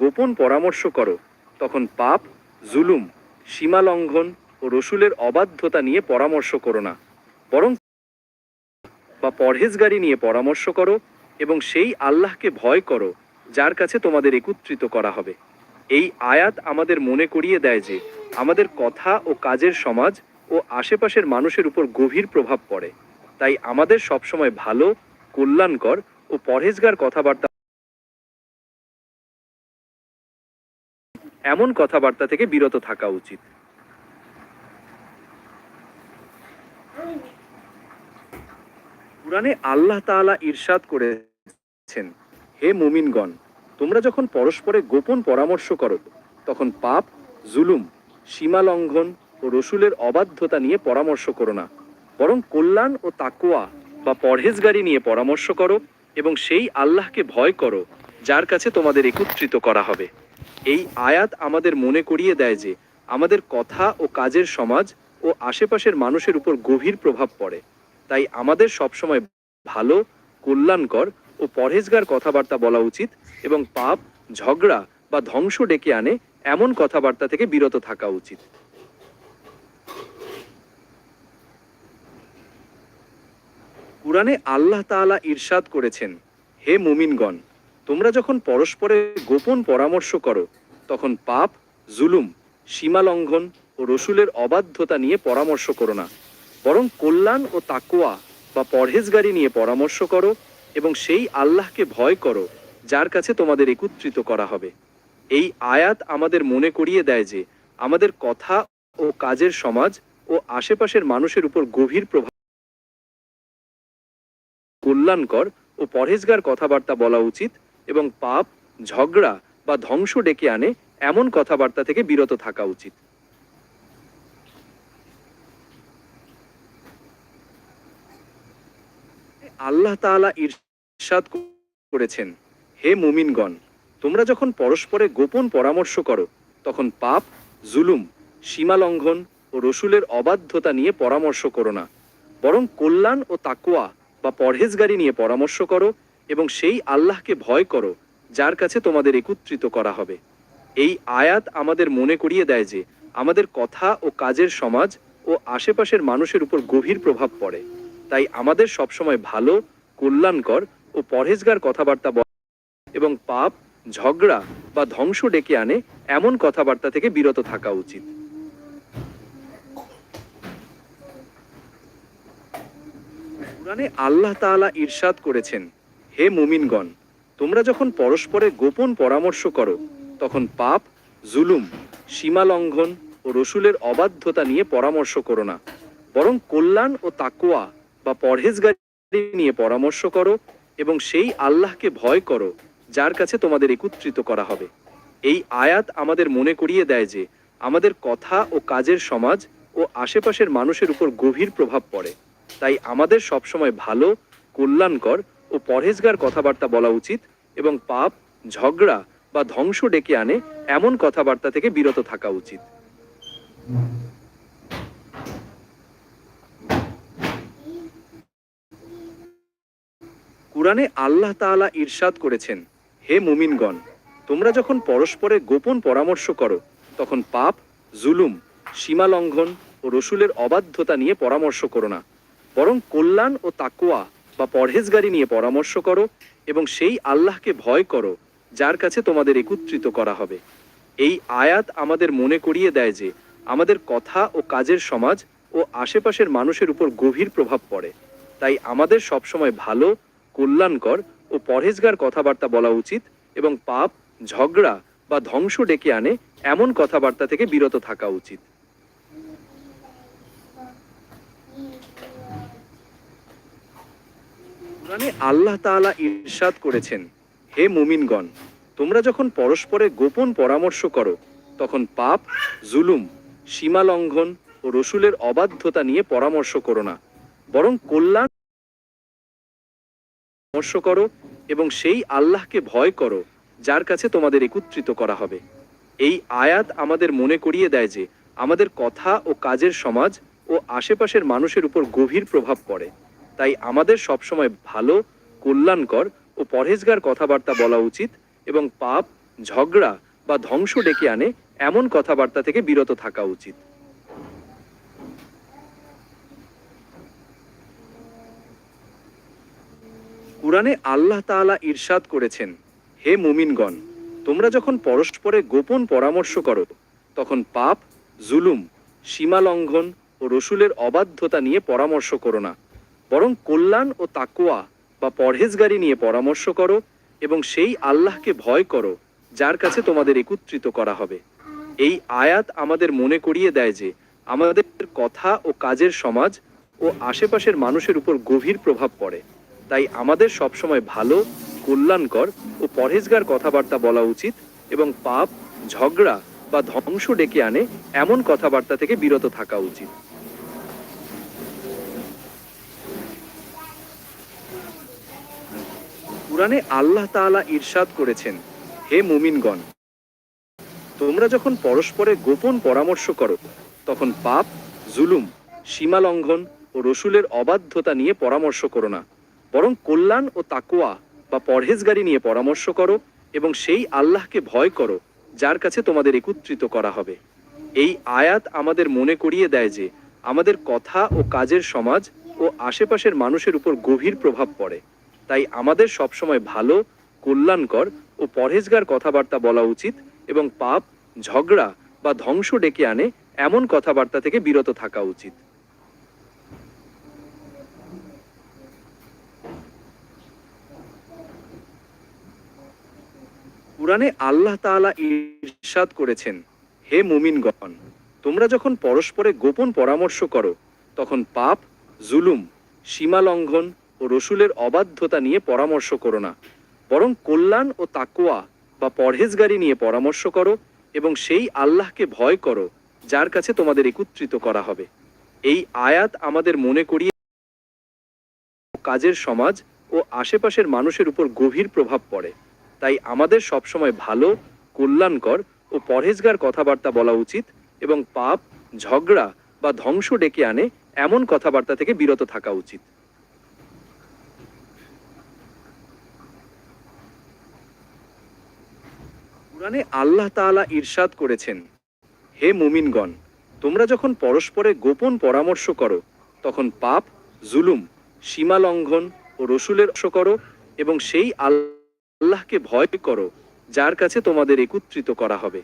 গোপন পরামর্শ করো। তখন পাপ, জুলুম সীমা লঙ্ঘন ও রসুলের অবাধ্যতা নিয়ে পরামর্শ করো না। বরং বা পরহেজগারি নিয়ে পরামর্শ করো এবং সেই আল্লাহকে ভয় করো, যার কাছে তোমাদের একত্রিত করা হবে। এই আয়াত আমাদের মনে করিয়ে দেয় যে, আমাদের কথা ও কাজের সমাজ ও আশেপাশের মানুষের উপর গভীর প্রভাব পড়ে। তাই আমাদের সবসময় ভালো, কল্যাণকর ও পরহেজগার কথাবার্তা এমন কথাবার্তা থেকে বিরত থাকা উচিত। কুরআনে আল্লাহ তাআলা ইরশাদ করেছেন, হে মুমিনগণ, তোমরা যখন পরস্পরে গোপন পরামর্শ করো, তখন পাপ, জুলুম, সীমা লঙ্ঘন ও রসুলের অবাধ্যতা নিয়ে পরামর্শ করো না। বরং কল্যাণ ও তাকোয়া বা পরহেজগারি নিয়ে পরামর্শ করো এবং সেই আল্লাহকে ভয় করো, যার কাছে তোমাদের একত্রিত করা হবে। এই আয়াত আমাদের মনে করিয়ে দেয় যে আমাদের কথা ও কাজের সমাজ ও আশেপাশের মানুষের উপর গভীর প্রভাব পড়ে। তাই আমাদের সবসময় ভালো, কল্যাণকর ও পরহেজগার কথাবার্তা বলা উচিত এবং পাপ, ঝগড়া বা ধ্বংস ডেকে আনে এমন কথাবার্তা থেকে বিরত থাকা উচিত। কুরআনে আল্লাহ তাআলা ইরশাদ করেছেন, হে মুমিনগণ তোমরা যখন পরস্পরে গোপন পরামর্শ করো, তখন পাপ, জুলুম সীমা লঙ্ঘন ও রসুলের অবাধ্যতা নিয়ে পরামর্শ করো না। বরং কল্যাণ ও তাকোয়া বা পরহেজগারি নিয়ে পরামর্শ করো এবং সেই আল্লাহকে ভয় করো, যার কাছে তোমাদের একত্রিত করা হবে। এই আয়াত আমাদের মনে করিয়ে দেয় যে, আমাদের কথা ও কাজের সমাজ ও আশেপাশের মানুষের উপর গভীর প্রভাব কল্যাণকর ও পরহেজগার কথাবার্তা বলা উচিত এবং পাপ, ঝগড়া বা ধ্বংস ডেকে আনে এমন কথাবার্তা থেকে বিরত থাকা উচিত। আল্লাহ ইরশাদ করেছেন, হে মুমিনগণ, তোমরা যখন পরস্পরে গোপন পরামর্শ করো, তখন পাপ, জুলুম সীমা লঙ্ঘন ও রসুলের অবাধ্যতা নিয়ে পরামর্শ করো না, বরং কল্যাণ ও তাকোয়া বা পরহেজগারি নিয়ে পরামর্শ করো এবং সেই আল্লাহকে ভয় করো, যার কাছে তোমাদের একত্রিত করা হবে। এই আয়াত আমাদের মনে করিয়ে দেয় যে, আমাদের কথা ও কাজের সমাজ ও আশেপাশের মানুষের উপর গভীর প্রভাব পড়ে। তাই আমাদের সবসময় ভালো, কল্যাণকর ও পরহেজগার কথাবার্তা বলা এবং পাপ, ঝগড়া বা ধ্বংস ডেকে আনে এমন কথাবার্তা থেকে বিরত থাকা উচিত। আল্লাহ তাআলা ইরশাদ করেছেন হে মুমিনগণ, তোমরা যখন পরস্পরে গোপন পরামর্শ করো, তখন পাপ, জুলুম সীমা লঙ্ঘন ও রসুলের অবাধ্যতা নিয়ে পরামর্শ করো না। বরং কল্যাণ ও তাকোয়া বা পরহেজগারি নিয়ে পরামর্শ করো এবং সেই আল্লাহকে ভয় করো, যার কাছে তোমাদের একত্রিত করা হবে। এই আয়াত আমাদের মনে করিয়ে দেয় যে, আমাদের কথা ও কাজের সমাজ ও আশেপাশের মানুষের উপর গভীর প্রভাব পড়ে। তাই আমাদের সবসময় ভালো, কল্যাণকর ও পরহেজগার কথাবার্তা বলা উচিত এবং পাপ, ঝগড়া বা ধ্বংস ডেকে আনে এমন কথাবার্তা থেকে বিরত থাকা উচিত। কুরআনে আল্লাহ তাআলা ইরশাদ করেছেন, হে মুমিনগণ, তোমরা যখন পরস্পরে গোপন পরামর্শ করো, তখন পাপ, জুলুম সীমা লঙ্ঘন ও রসুলের অবাধ্যতা নিয়ে পরামর্শ করো না, বরং কল্যাণ ও তাকোয়া বা পরহেজগারি নিয়ে পরামর্শ করো এবং সেই আল্লাহকে ভয় করো, যার কাছে তোমাদের একত্রিত করা হবে। এই আয়াত আমাদের মনে করিয়ে দেয় যে, আমাদের কথা ও কাজের সমাজ ও আশেপাশের মানুষের উপর গভীর প্রভাব পড়ে। তাই আমাদের সবসময় ভালো, কল্যাণকর ও পরহেজগার কথাবার্তা বলা উচিত এবং পাপ, ঝগড়া বা ধ্বংস ডেকে আনে এমন কথাবার্তা থেকে বিরত থাকা উচিত। কুরআনে আল্লাহ তাআলা ইরশাদ করেছেন, হে মুমিনগণ, তোমরা যখন পরস্পরে গোপন পরামর্শ করো, তখন পাপ, জুলুম সীমা লঙ্ঘন ও রসুলের অবাধ্যতা নিয়ে পরামর্শ করো না, বরং কল্যাণ পরামর্শ করো এবং সেই আল্লাহকে ভয় করো, যার কাছে তোমাদের একত্রিত করা হবে। এই আয়াত আমাদের মনে করিয়ে দেয় যে, আমাদের কথা ও কাজের সমাজ ও আশেপাশের মানুষের উপর গভীর প্রভাব পড়ে। তাই আমাদের সবসময় ভালো, কল্যাণকর ও পরহেজগার কথাবার্তা বলা উচিত এবং পাপ, ঝগড়া বা ধ্বংস ডেকে আনে এমন কথাবার্তা থেকে বিরত থাকা উচিত। কুরআনে আল্লাহ তাআলা ইরশাদ করেছেন, হে মুমিনগণ, তোমরা যখন পরস্পরে গোপন পরামর্শ করো, তখন পাপ, জুলুম, সীমালঙ্ঘন ও রসুলের অবাধ্যতা নিয়ে পরামর্শ করো না। বরং কল্যাণ ও তাকুয়া বা পরহেজগারি নিয়ে পরামর্শ করো এবং সেই আল্লাহকে ভয় করো, যার কাছে তোমাদের একত্রিত করা হবে। এই আয়াত আমাদের মনে করিয়ে দেয় যে, আমাদের কথা ও কাজের সমাজ ও আশেপাশের মানুষের উপর গভীর প্রভাব পড়ে। তাই আমাদের সবসময় ভালো, কল্যাণকর ও পরহেজগার কথাবার্তা বলা উচিত এবং পাপ, ঝগড়া বা ধ্বংস ডেকে আনে এমন কথাবার্তা থেকে বিরত থাকা উচিত। কুরআনে আল্লাহ তাআলা ইরশাদ করেছেন, হে মুমিনগণ। তোমরা যখন পরস্পরে গোপন পরামর্শ করো, তখন পাপ, জুলুম সীমা লঙ্ঘন ও রসুলের অবাধ্যতা নিয়ে পরামর্শ করো না, বরং কল্যাণ ও তাকুয়া বা পরহেজগারি নিয়ে পরামর্শ করো এবং সেই আল্লাহকে ভয় করো, যার কাছে তোমাদের একত্রিত করা হবে। এই আয়াত আমাদের মনে করিয়ে দেয় যে, আমাদের কথা ও কাজের সমাজ ও আশেপাশের মানুষের উপর গভীর প্রভাব পড়ে। তাই আমাদের সবসময় ভালো, কল্যাণকর ও পরহেজগার কথাবার্তা বলা উচিত এবং পাপ, ঝগড়া বা ধ্বংস ডেকে আনে এমন কথাবার্তা থেকে বিরত থাকা উচিত। কুরআনে আল্লাহ তাআলা ইরশাদ করেছেন, হে মুমিনগণ, তোমরা যখন পরস্পরে গোপন পরামর্শ করো, তখন পাপ, জুলুম, সীমা লঙ্ঘন ও রসুলের অবাধ্যতা নিয়ে পরামর্শ করো না। বরং কল্যাণ ও তাকুয়া বা পরহেজগারি নিয়ে পরামর্শ করো এবং সেই আল্লাহকে ভয় করো, যার কাছে তোমাদের একত্রিত করা হবে। এই আয়াত আমাদের মনে করিয়ে কাজের সমাজ ও আশেপাশের মানুষের উপর গভীর প্রভাব পড়ে। তাই আমাদের সবসময় ভালো, কল্যাণকর ও পরহেজগার কথাবার্তা বলা উচিত এবং পাপ, ঝগড়া বা ধ্বংস ডেকে আনে এমন কথাবার্তা থেকে বিরত থাকা উচিত। কুরআনে আল্লাহ তাআলা ইরশাদ করেছেন, হে মুমিনগণ, তোমরা যখন পরস্পরে গোপন পরামর্শ করো, তখন পাপ, জুলুম, সীমা লঙ্ঘন ও রসুলের অংশ করো এবং সেই আল্লাহকে ভয় করো, যার কাছে তোমাদের একত্রিত করা হবে।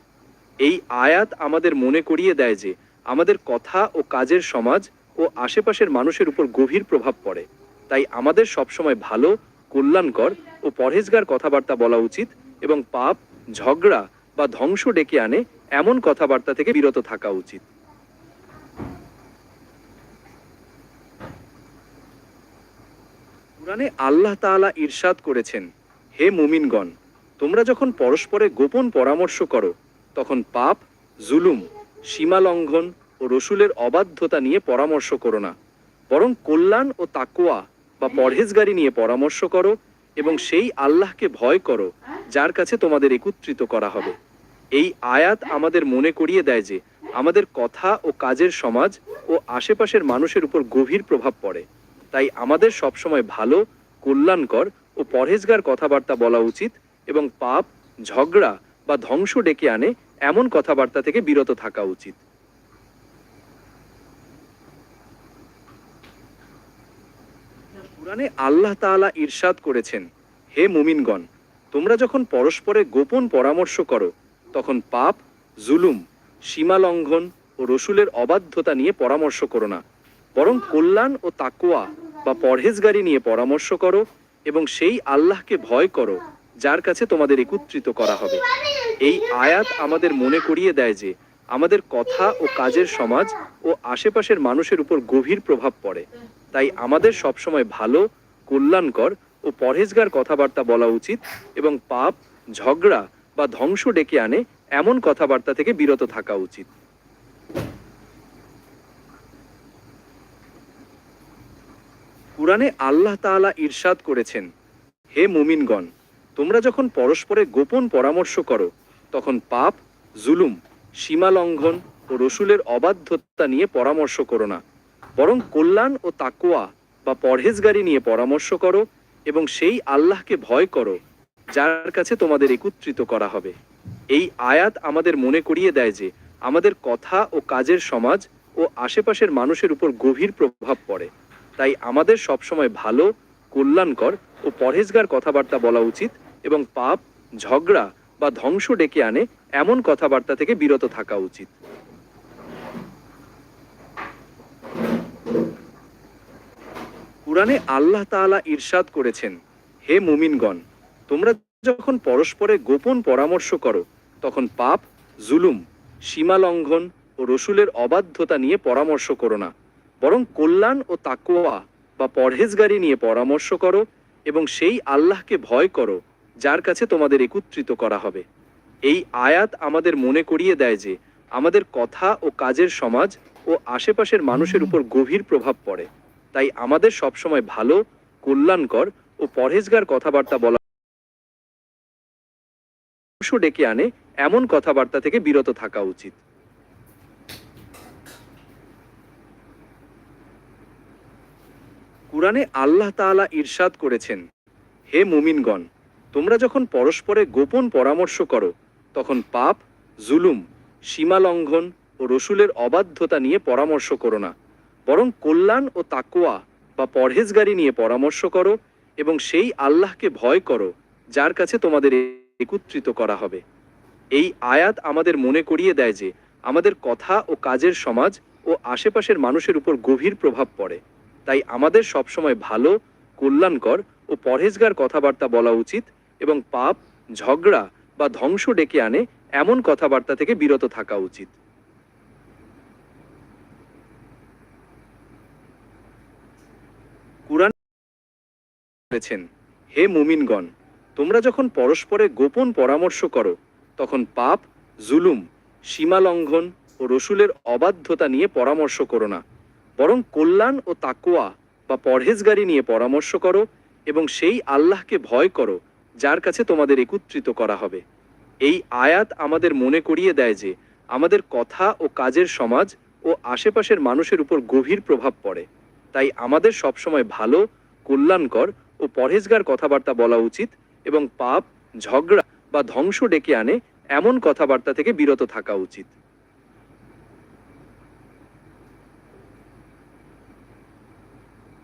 এই আয়াত আমাদের মনে করিয়ে দেয় যে, আমাদের কথা ও কাজের সমাজ ও আশেপাশের মানুষের উপর গভীর প্রভাব পড়ে। তাই আমাদের সবসময় ভালো, কল্যাণকর ও পরহেজগার কথাবার্তা বলা উচিত এবং পাপ ঝগড়া বা ধ্বংস ডেকে আনে, এমন কথাবার্তা থেকে বিরত থাকা উচিত। কুরআনে আল্লাহ তাআলা ইরশাদ করেছেন, হে মুমিনগণ, তোমরা যখন পরস্পরে গোপন পরামর্শ করো, তখন পাপ, জুলুম সীমা লঙ্ঘন ও রসুলের অবাধ্যতা নিয়ে পরামর্শ করো না, বরং কল্যাণ ও তাকুয়া বা পরহেজগারি নিয়ে পরামর্শ করো এবং সেই আল্লাহকে ভয় করো, যার কাছে তোমাদের একত্রিত করা হবে। এই আয়াত আমাদের মনে করিয়ে দেয় যে, আমাদের কথা ও কাজের সমাজ ও আশেপাশের মানুষের উপর গভীর প্রভাব পড়ে। তাই আমাদের সবসময় ভালো, কল্যাণকর ও পরহেজগার কথাবার্তা বলা উচিত এবং পাপ, ঝগড়া বা ধ্বংস ডেকে আনে এমন কথাবার্তা থেকে বিরত থাকা উচিত। কুরআনে আল্লাহ তাআলা ইরশাদ করেছেন, হে মুমিনগণ, তোমরা যখন পরস্পরে গোপন পরামর্শ করো, তখন পাপ, জুলুম সীমা লঙ্ঘন ও রসুলের অবাধ্যতা নিয়ে পরামর্শ করো না। বরং কল্যাণ ও তাকুয়া বা পরহেজগারি নিয়ে পরামর্শ করো এবং সেই আল্লাহকে ভয় করো, যার কাছে তোমাদের একত্রিত করা হবে। এই আয়াত আমাদের মনে করিয়ে দেয় যে আমাদের কথা ও কাজের সমাজ ও আশেপাশের মানুষের উপর গভীর প্রভাব পড়ে। তাই আমাদের সবসময় ভালো, কল্যাণকর ও পরহেজগার কথাবার্তা বলা উচিত এবং পাপ, ঝগড়া বা ধ্বংস ডেকে আনে এমন কথাবার্তা থেকে বিরত থাকা উচিত। কুরআনে আল্লাহ তাআলা ইরশাদ করেছেন, হে মুমিনগণ, তোমরা যখন পরস্পরে গোপন পরামর্শ করো, তখন পাপ, জুলুম সীমা লঙ্ঘন ও রসুলের অবাধ্যতা নিয়ে পরামর্শ করো না। বরং কল্যাণ ও তাকুয়া বা পরহেজগারি নিয়ে পরামর্শ করো এবং সেই আল্লাহকে ভয় করো, যার কাছে তোমাদের একত্রিত করা হবে। এই আয়াত আমাদের মনে করিয়ে দেয় যে, আমাদের কথা ও কাজের সমাজ ও আশেপাশের মানুষের উপর গভীর প্রভাব পড়ে। তাই আমাদের সবসময় ভালো, কল্যাণকর ও পরহেজগার কথাবার্তা বলা উচিত এবং পাপ, ঝগড়া বা ধ্বংস ডেকে আনে এমন কথাবার্তা থেকে বিরত থাকা উচিত। কুরআনে আল্লাহ তাআলা ইরশাদ করেছেন, হে মুমিনগণ, তোমরা যখন পরস্পরে গোপন পরামর্শ করো, তখন পাপ, জুলুম, সীমা লঙ্ঘন ও রসুলের অবাধ্যতা নিয়ে পরামর্শ করো না, বরং কল্যাণ ও তাকোয়া বা পরহেজগারি নিয়ে পরামর্শ করো এবং সেই আল্লাহকে ভয় করো, যার কাছে তোমাদের একত্রিত করা হবে। এই আয়াত আমাদের মনে করিয়ে দেয় যে আমাদের কথা ও কাজের সমাজ ও আশেপাশের মানুষের উপর গভীর প্রভাব পড়ে। তাই আমাদের সবসময় ভালো, কল্যাণকর ও পরহেজগার কথাবার্তা বলা ডেকে আনে, এমন কথাবার্তা থেকে বিরত থাকা উচিত। কুরআনে আল্লাহ তাআলা ইরশাদ করেছেন, হে মুমিনগণ, তোমরা যখন পরস্পরে গোপন পরামর্শ করো তখন পাপ, জুলুম সীমা লঙ্ঘন ও রসুলের অবাধ্যতা নিয়ে পরামর্শ করো না। বরং কল্যাণ ও তাকোয়া বা পরহেজগারি নিয়ে পরামর্শ করো এবং সেই আল্লাহকে ভয় করো, যার কাছে তোমাদের একত্রিত করা হবে। এই আয়াত আমাদের মনে করিয়ে দেয় যে, আমাদের কথা ও কাজের সমাজ ও আশেপাশের মানুষের উপর গভীর প্রভাব পড়ে। তাই আমাদের সবসময় ভালো, কল্যাণকর ও পরহেজগার কথাবার্তা বলা উচিত এবং পাপ, ঝগড়া বা ধ্বংস ডেকে আনে, এমন কথাবার্তা থেকে বিরত থাকা উচিত। বলেছেন, হে মুমিনগণ, তোমরা যখন পরস্পরে গোপন পরামর্শ করো, তখন পাপ, জুলুম সীমা লঙ্ঘন ও রসুলের অবাধ্যতা নিয়ে পরামর্শ করো না। বরং কল্যাণ ও তাকোয়া বা পরহেজগারি নিয়ে পরামর্শ করো এবং সেই আল্লাহকে ভয় করো যার কাছে তোমাদের একত্রিত করা হবে। এই আয়াত আমাদের মনে করিয়ে দেয় যে, আমাদের কথা ও কাজের সমাজ ও আশেপাশের মানুষের উপর গভীর প্রভাব পড়ে। তাই আমাদের সবসময় ভালো, কল্যাণকর ও পরহেজগার কথাবার্তা বলা উচিত এবং পাপ, ঝগড়া বা ধ্বংস ডেকে আনে এমন কথাবার্তা থেকে বিরত থাকা উচিত।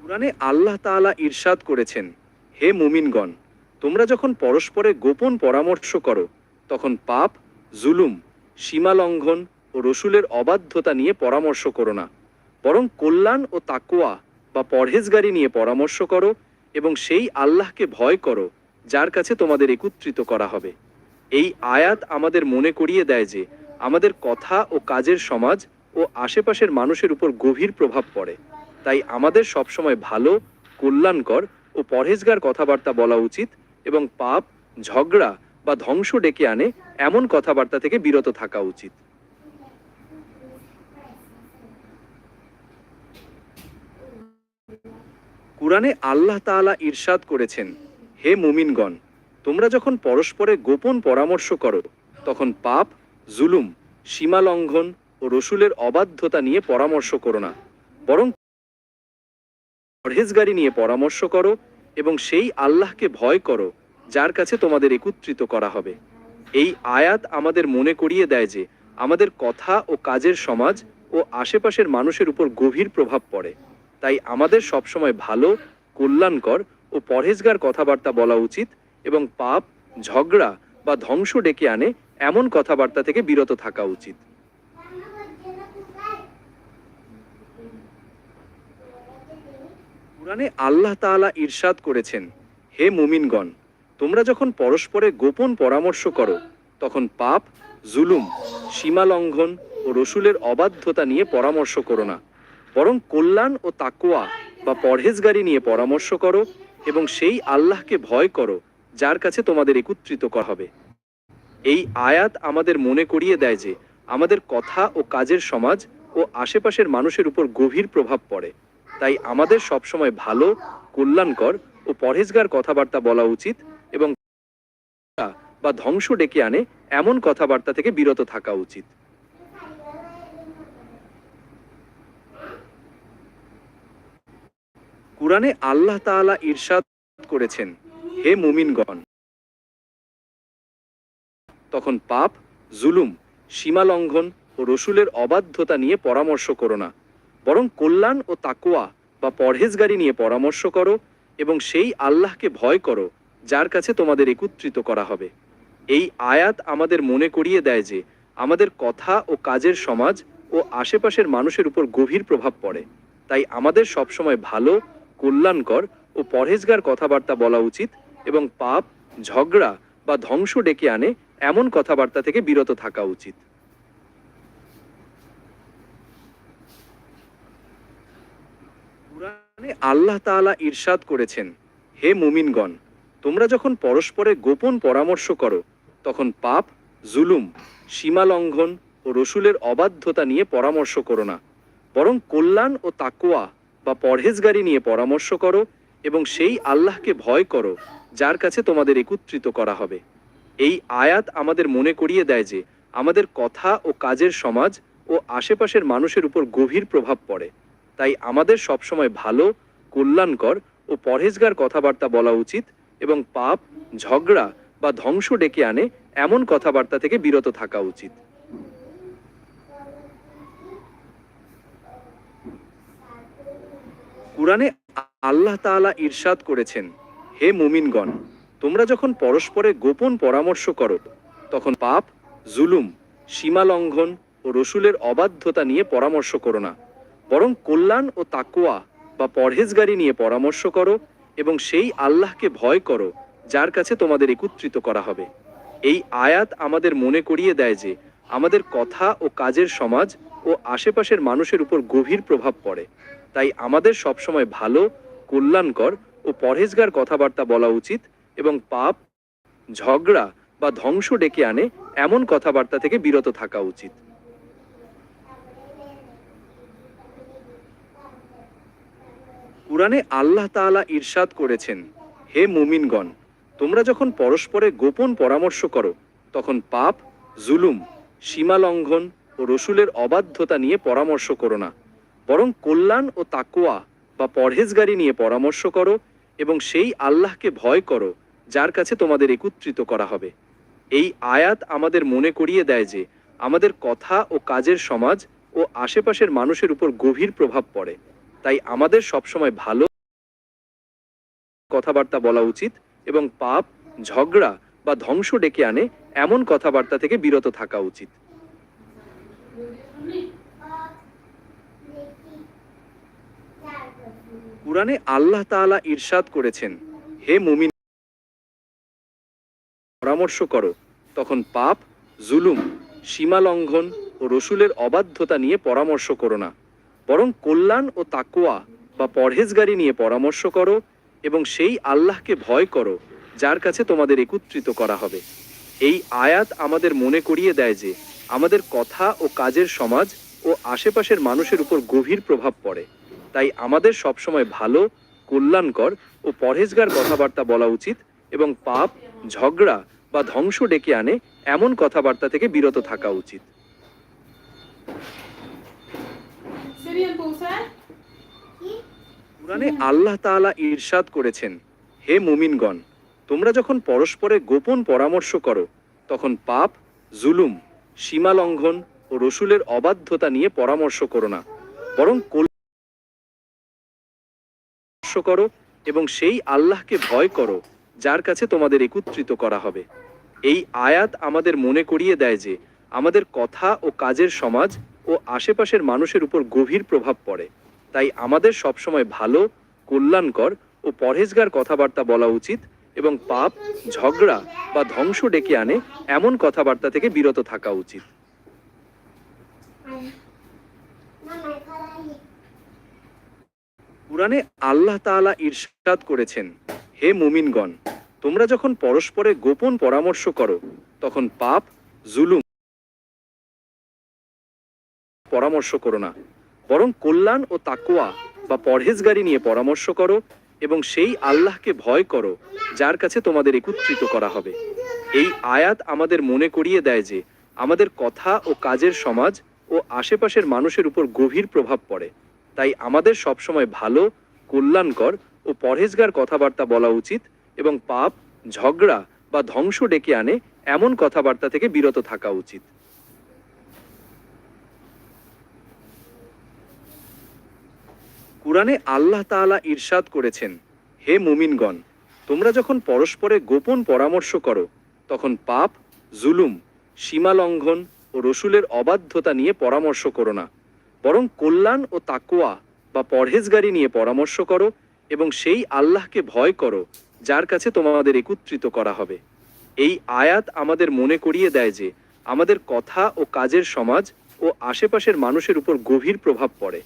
কুরআনে আল্লাহ তাআলা ইরশাদ করেছেন, হে মুমিনগণ! তোমরা যখন পরস্পরে গোপন পরামর্শ করো, তখন পাপ, জুলুম সীমা লঙ্ঘন ও রসুলের অবাধ্যতা নিয়ে পরামর্শ করো না। বরং কল্যাণ ও তাকোয়া বা পরহেজগারি নিয়ে পরামর্শ করো এবং সেই আল্লাহকে ভয় করো, যার কাছে তোমাদের একত্রিত করা হবে। এই আয়াত আমাদের মনে করিয়ে দেয় যে, আমাদের কথা ও কাজের সমাজ ও আশেপাশের মানুষের উপর গভীর প্রভাব পড়ে। তাই আমাদের সবসময় ভালো, কল্যাণকর ও পরহেজগার কথাবার্তা বলা উচিত এবং পাপ, ঝগড়া বা ধ্বংস ডেকে আনে এমন কথাবার্তা থেকে বিরত থাকা উচিত। কুরআনে আল্লাহ তাআলা ইরশাদ করেছেন, হে মুমিনগণ, তোমরা যখন পরস্পরে গোপন পরামর্শ করো, তখন পাপ, জুলুম সীমা লঙ্ঘন ও রসুলের অবাধ্যতা নিয়ে পরামর্শ করো না। বরং পরহেজগারি নিয়ে পরামর্শ করো এবং সেই আল্লাহকে ভয় করো, যার কাছে তোমাদের একত্রিত করা হবে। এই আয়াত আমাদের মনে করিয়ে দেয় যে, আমাদের কথা ও কাজের সমাজ ও আশেপাশের মানুষের উপর গভীর প্রভাব পড়ে। তাই আমাদের সবসময় ভালো, কল্যাণকর ও পরহেজগার কথাবার্তা বলা উচিত এবং পাপ, ঝগড়া বা ধ্বংস ডেকে আনে এমন কথাবার্তা থেকে বিরত থাকা উচিত। কুরআনে আল্লাহ তাআলা ইরশাদ করেছেন, হে মুমিনগণ, তোমরা যখন পরস্পরে গোপন পরামর্শ করো, তখন পাপ, জুলুম, সীমা লঙ্ঘন ও রসুলের অবাধ্যতা নিয়ে পরামর্শ করো না। বরং কল্যাণ ও তাকোয়া বা পরহেজগারি নিয়ে পরামর্শ করো এবং সেই আল্লাহকে ভয় করো, যার কাছে তোমাদের একত্রিত করা হবে। এই আয়াত আমাদের মনে করিয়ে দেয় যে, আমাদের কথা ও কাজের সমাজ ও আশেপাশের মানুষের উপর গভীর প্রভাব পড়ে। তাই আমাদের সবসময় ভালো, কল্যাণকর ও পরহেজগার কথাবার্তা বলা উচিত এবং বা ধ্বংস ডেকে আনে এমন কথাবার্তা থেকে বিরত থাকা উচিত। কুরআনে আল্লাহ তাআলা ইরশাদ করেছেন, হে মুমিনগণ। তখন পাপ, জুলুম, সীমা লঙ্ঘন ও রসুলের অবাধ্যতা নিয়ে পরামর্শ করো না। বরং কল্যাণ ও তাকোয়া বা পরহেজগারি নিয়ে পরামর্শ করো এবং সেই আল্লাহকে ভয় করো, যার কাছে তোমাদের একত্রিত করা হবে। এই আয়াত আমাদের মনে করিয়ে দেয় যে, আমাদের কথা ও কাজের সমাজ ও আশেপাশের মানুষের উপর গভীর প্রভাব পড়ে। তাই আমাদের সবসময় ভালো, কল্যাণকর ও পরহেজগার কথাবার্তা বলা উচিত এবং পাপ, ঝগড়া বা ধ্বংস ডেকে আনে এমন কথাবার্তা থেকে বিরত থাকা উচিত। আল্লাহ তাআলা ইরশাদ করেছেন, হে মুমিনগণ, তোমরা যখন পরস্পরে গোপন পরামর্শ করো, তখন পাপ, জুলুম সীমা লঙ্ঘন ও রসুলের অবাধ্যতা নিয়ে পরামর্শ করো না, বরং কল্যাণ ও তাকোয়া বা পরহেজগারি নিয়ে পরামর্শ করো এবং সেই আল্লাহকে ভয় করো, যার কাছে তোমাদের একত্রিত করা হবে। এই আয়াত আমাদের মনে করিয়ে দেয় যে, আমাদের কথা ও কাজের সমাজ ও আশেপাশের মানুষের উপর গভীর প্রভাব পড়ে। তাই আমাদের সবসময় ভালো, কল্যাণকর ও পরহেজগার কথাবার্তা বলা উচিত এবং পাপ, ঝগড়া বা ধ্বংস ডেকে আনে এমন কথাবার্তা থেকে বিরত থাকা উচিত। কুরআনে আল্লাহ তাআলা ইরশাদ করেছেন, হে মুমিনগণ, তোমরা যখন পরস্পরে গোপন পরামর্শ করো, তখন পাপ, জুলুম, সীমা লঙ্ঘন ও রসুলের অবাধ্যতা নিয়ে পরামর্শ করো না। বরং কল্যাণ ও তাকোয়া বা পরহেজগারি নিয়ে পরামর্শ করো এবং সেই আল্লাহকে ভয় করো, যার কাছে তোমাদের একত্রিত করা হবে। এই আয়াত আমাদের মনে করিয়ে দেয় যে, আমাদের কথা ও কাজের সমাজ ও আশেপাশের মানুষের উপর গভীর প্রভাব পড়ে। তাই আমাদের সবসময় ভালো, কল্যাণকর ও পরহেজগার কথাবার্তা বলা উচিত এবং পাপ, ঝগড়া বা ধ্বংস ডেকে আনে এমন কথাবার্তা থেকে বিরত থাকা উচিত। কুরআনে আল্লাহ তাআলা ইরশাদ করেছেন, হে মুমিনগণ, তোমরা যখন পরস্পরে গোপন পরামর্শ করো, তখন পাপ, জুলুম সীমা লঙ্ঘন ও রসুলের অবাধ্যতা নিয়ে পরামর্শ করো না, বরং কল্যাণ ও তাকোয়া বা পরহেজগারি নিয়ে পরামর্শ করো এবং সেই আল্লাহকে ভয় করো, যার কাছে তোমাদের একত্রিত করা হবে। এই আয়াত আমাদের মনে করিয়ে দেয় যে, আমাদের কথা ও কাজের সমাজ ও আশেপাশের মানুষের উপর গভীর প্রভাব পড়ে। তাই আমাদের সবসময় ভালো কথাবার্তা বলা উচিত এবং পাপ, ঝগড়া বা ধ্বংস ডেকে আনে এমন কথাবার্তা থেকে বিরত থাকা উচিত। কুরআনে আল্লাহ তাআলা ইরশাদ করেছেন, হে মুমিন, পরামর্শ করো। তখন পাপ, জুলুম, সীমা লঙ্ঘন ও রসুলের অবাধ্যতা নিয়ে পরামর্শ করো না। বরং কল্যাণ ও তাকোয়া বা পরহেজগারি নিয়ে পরামর্শ করো এবং সেই আল্লাহকে ভয় করো, যার কাছে তোমাদের একত্রিত করা হবে। এই আয়াত আমাদের মনে করিয়ে দেয় যে, আমাদের কথা ও কাজের সমাজ ও আশেপাশের মানুষের উপর গভীর প্রভাব পড়ে। তাই আমাদের সবসময় ভালো, কল্যাণকর ও পরহেজগার কথাবার্তা বলা উচিত এবং পাপ, ঝগড়া বা ধ্বংস ডেকে আনে এমন কথাবার্তা থেকে বিরত থাকা উচিত। কুরআনে আল্লাহ তাআলা ইরশাদ করেছেন হে মুমিনগণ তোমরা যখন পরস্পরে গোপন পরামর্শ করো তখন পাপ জুলুম সীমা লঙ্ঘন ও রসুলের অবাধ্যতা নিয়ে পরামর্শ করো না বরং পরামর্শ করো এবং সেই আল্লাহকে ভয় করো যার কাছে তোমাদের একত্রিত করা হবে। এই আয়াত আমাদের মনে করিয়ে দেয় যে আমাদের কথা ও কাজের সমাজ ও আশেপাশের মানুষের উপর গভীর প্রভাব পড়ে। তাই আমাদের সবসময় ভালো, কল্যাণকর ও পরহেজগার কথাবার্তা বলা উচিত এবং পাপ, ঝগড়া বা ধ্বংস ডেকে আনে এমন কথাবার্তা থেকে বিরত থাকা উচিত। কুরআনে আল্লাহ তাআলা ইরশাদ করেছেন, হে মুমিনগণ, তোমরা যখন পরস্পরে গোপন পরামর্শ করো, তখন পাপ, জুলুম পরামর্শ করো না। বরং কল্যাণ ও তাকোয়া বা পরহেজগারি নিয়ে পরামর্শ করো এবং সেই আল্লাহকে ভয় করো, যার কাছে তোমাদের একত্রিত করা হবে। এই আয়াত আমাদের মনে করিয়ে দেয় যে, আমাদের কথা ও কাজের সমাজ ও আশেপাশের মানুষের উপর গভীর প্রভাব পড়ে। তাই আমাদের সবসময় ভালো, কল্যাণকর ও পরহেজগার কথাবার্তা বলা উচিত এবং পাপ, ঝগড়া বা ধ্বংস ডেকে আনে এমন কথাবার্তা থেকে বিরত থাকা উচিত। কুরআনে আল্লাহ তাআলা ইরশাদ করেছেন, হে মুমিনগণ, তোমরা যখন পরস্পরে গোপন পরামর্শ করো, তখন পাপ, জুলুম সীমা লঙ্ঘন ও রসুলের অবাধ্যতা নিয়ে পরামর্শ করো না, বরং কল্যাণ ও তাকুয়া বা পরহেজগারি নিয়ে পরামর্শ করো এবং সেই আল্লাহকে ভয় করো, যার কাছে তোমাদের একত্রিত করা হবে। এই আয়াত আমাদের মনে করিয়ে দেয় যে, আমাদের কথা ও কাজের সমাজ ও আশেপাশের মানুষের উপর গভীর প্রভাব পড়ে।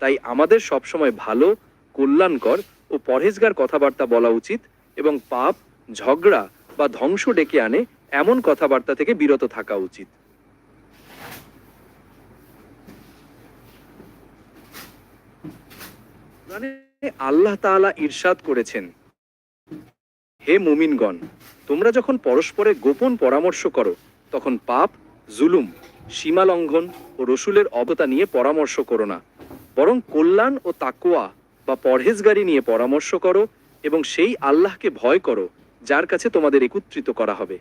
তাই আমাদের সবসময় ভালো, কল্যাণকর ও পরহেজগার কথাবার্তা বলা উচিত এবং পাপ, ঝগড়া বা ধ্বংস ডেকে আনে এমন কথাবার্তা থেকে বিরত থাকা উচিত। আল্লাহ তাআলা ইরশাদ করেছেন, হে মুমিনগণ, তোমরা যখন পরস্পরে গোপন পরামর্শ করো, তখন পাপ, জুলুম, সীমালঙ্ঘন ও রসুলের অবতা নিয়ে পরামর্শ করো না। বরং কল্যাণ ও তাকুয়া বা পরহেজগারি নিয়ে পরামর্শ করো এবং সেই আল্লাহকে ভয় করো, যার কাছে তোমাদের একত্রিত করা হবে।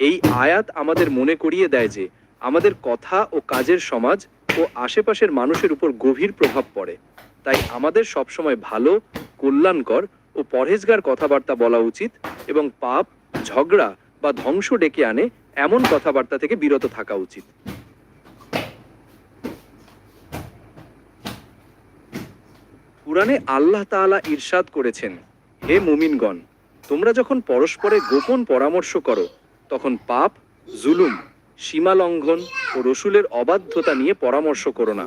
এই আয়াত আমাদের মনে করিয়ে দেয় যে, আমাদের কথা ও কাজের সমাজ ও আশেপাশের মানুষের উপর গভীর প্রভাব পড়ে। তাই আমাদের সবসময় ভালো, কল্যাণকর ও পরহেজগার কথাবার্তা বলা উচিত এবং পাপ, ঝগড়া বা ধ্বংস ডেকে আনে এমন কথাবার্তা থেকে বিরত থাকা উচিত। কুরআনে আল্লাহ তাআলা ইরশাদ করেছেন, হে মুমিনগণ, তোমরা যখন পরস্পরে গোপন পরামর্শ করো, তখন পাপ, জুলুম সীমা লঙ্ঘন ও রসুলের অবাধ্যতা নিয়ে পরামর্শ করো না,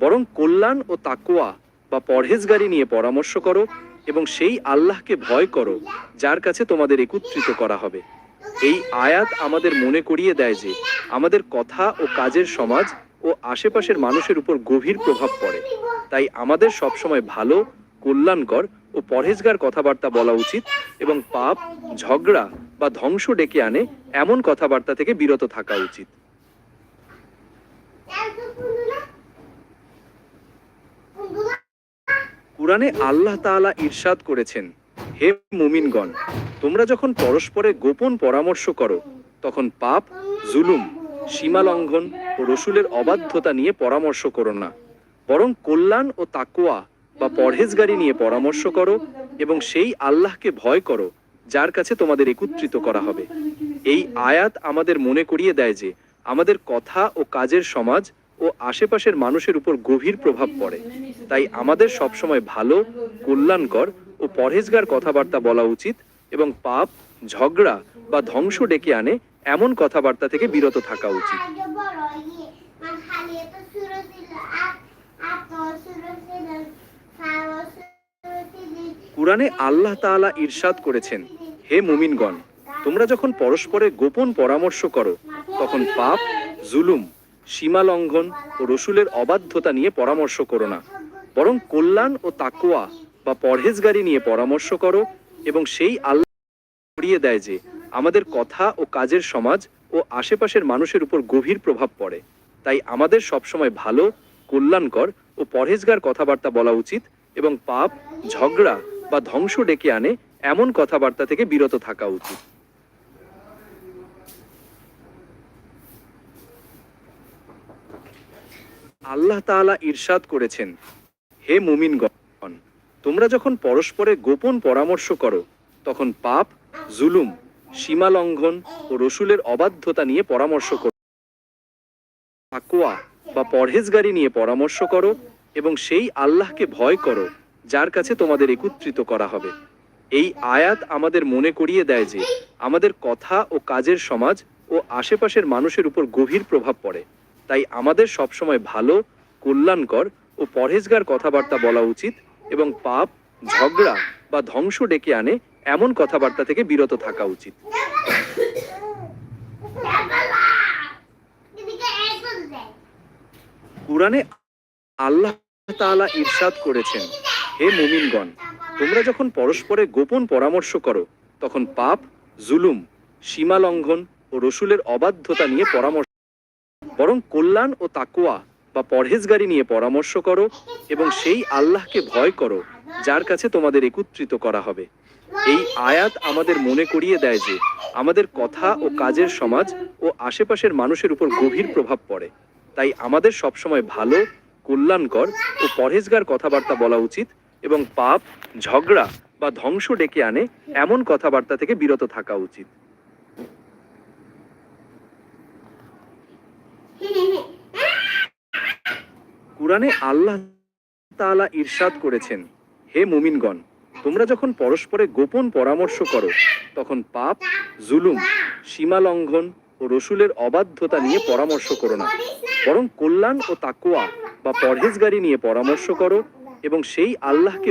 বরং কল্যাণ ও তাকুয়া বা পরহেজগারি নিয়ে পরামর্শ করো এবং সেই আল্লাহকে ভয় করো, যার কাছে তোমাদের একত্রিত করা হবে। এই আয়াত আমাদের মনে করিয়ে দেয় যে, আমাদের কথা ও কাজের সমাজ ও আশেপাশের মানুষের উপর গভীর প্রভাব পড়ে। তাই আমাদের সবসময় ভালো, কল্যাণকর ও পরহেজগার কথাবার্তা বলা উচিত এবং পাপ, ঝগড়া বা ধ্বংস ডেকে আনে এমন কথাবার্তা থেকে বিরত থাকা উচিত। কুরআনে আল্লাহ তাআলা ইরশাদ করেছেন, হে মুমিনগণ, তোমরা যখন পরস্পরে গোপন পরামর্শ করো, তখন পাপ, জুলুম সীমা লঙ্ঘন ও রসুলের অবাধ্যতা নিয়ে পরামর্শ করো না। বরং কল্যাণ ও তাকুয়া বা পরহেজগারি নিয়ে পরামর্শ করো এবং সেই আল্লাহকে ভয় করো, যার কাছে তোমাদের একত্রিত করা হবে। এই আয়াত আমাদের মনে করিয়ে দেয় যে, আমাদের কথা ও কাজের সমাজ ও আশেপাশের মানুষের উপর গভীর প্রভাব পড়ে। তাই আমাদের সবসময় ভালো, কল্যাণকর ও পরহেজগার কথাবার্তা বলা উচিত এবং পাপ, ঝগড়া বা ধ্বংস ডেকে আনে এমন কথাবার্তা থেকে বিরত থাকা উচিত। কুরআনে আল্লাহ তাআলা ইরশাদ করেছেন, হে মুমিনগণ, তোমরা যখন পরস্পরে গোপন পরামর্শ করো, তখন পাপ, জুলুম সীমা লঙ্ঘন ও রসুলের অবাধ্যতা নিয়ে পরামর্শ করো না। বরং কল্যাণ ও তাকুয়া বা পরহেজগারি নিয়ে পরামর্শ করো এবং সেই আল্লাহ দেয় যে আমাদের কথা ও কাজের সমাজ ও আশেপাশের মানুষের উপর গভীর প্রভাব পড়ে। তাই আমাদের সবসময় ভালো, কল্যাণকর ও পরহেজগার কথাবার্তা বলা উচিত এবং পাপ, ঝগড়া বা ধ্বংস ডেকে আনে এমন কথাবার্তা থেকে বিরত থাকা উচিত। আল্লাহ তাআলা ইরশাদ করেছেন, হে মুমিনগণ, তোমরা যখন পরস্পরে গোপন পরামর্শ করো, তখন পাপ, জুলুম সীমা লঙ্ঘন ও রসুলের অবাধ্যতা নিয়ে পরামর্শ করো। তাকওয়া বা পরহেজগারি নিয়ে পরামর্শ করো এবং সেই আল্লাহকে ভয় করো, যার কাছে তোমাদের একত্রিত করা হবে। এই আয়াত আমাদের মনে করিয়ে দেয় যে, আমাদের কথা ও কাজের সমাজ ও আশেপাশের মানুষের উপর গভীর প্রভাব পড়ে। তাই আমাদের সবসময় ভালো, কল্যাণকর ও পরহেজগার কথাবার্তা বলা উচিত এবং পাপ, ঝগড়া বা ধ্বংস ডেকে আনে এমন কথাবার্তা থেকে বিরত থাকা উচিত। কুরআনে আল্লাহ তাআলা ইরশাদ করেছেন, হে মুমিনগণ, তোমরা যখন পরস্পরে গোপন পরামর্শ করো, তখন পাপ, জুলুম সীমা লঙ্ঘন ও রসুলের অবাধ্যতা নিয়ে পরামর্শ বরং কল্যাণ ও তাকুয়া বা পরহেজগারি নিয়ে পরামর্শ করো এবং সেই আল্লাহকে ভয় করো, যার কাছে তোমাদের একত্রিত করা হবে। এই আয়াত আমাদের মনে করিয়ে দেয় যে আমাদের কথা ও কাজের সমাজ ও আশেপাশের মানুষের উপর গভীর প্রভাব পড়ে। তাই আমাদের সবসময় ভালো, কল্যাণকর ও পরহেজগার কথাবার্তা বলা উচিত এবং পাপ, ঝগড়া বা ধ্বংস ডেকে আনে এমন কথাবার্তা থেকে বিরত থাকা উচিত। কুরআনে আল্লাহ তালা ইরশাদ করেছেন, হে মুমিনগণ তোমরা যখন পরস্পরে গোপন পরামর্শ করো, তখন পাপ, জুলুম সীমা লঙ্ঘন ও রসুলের অবাধ্যতা নিয়ে পরামর্শ করো না। বরং কল্যাণ ও তাকুয়া বা পরহেজগারি নিয়ে পরামর্শ করো এবং সেই আল্লাহকে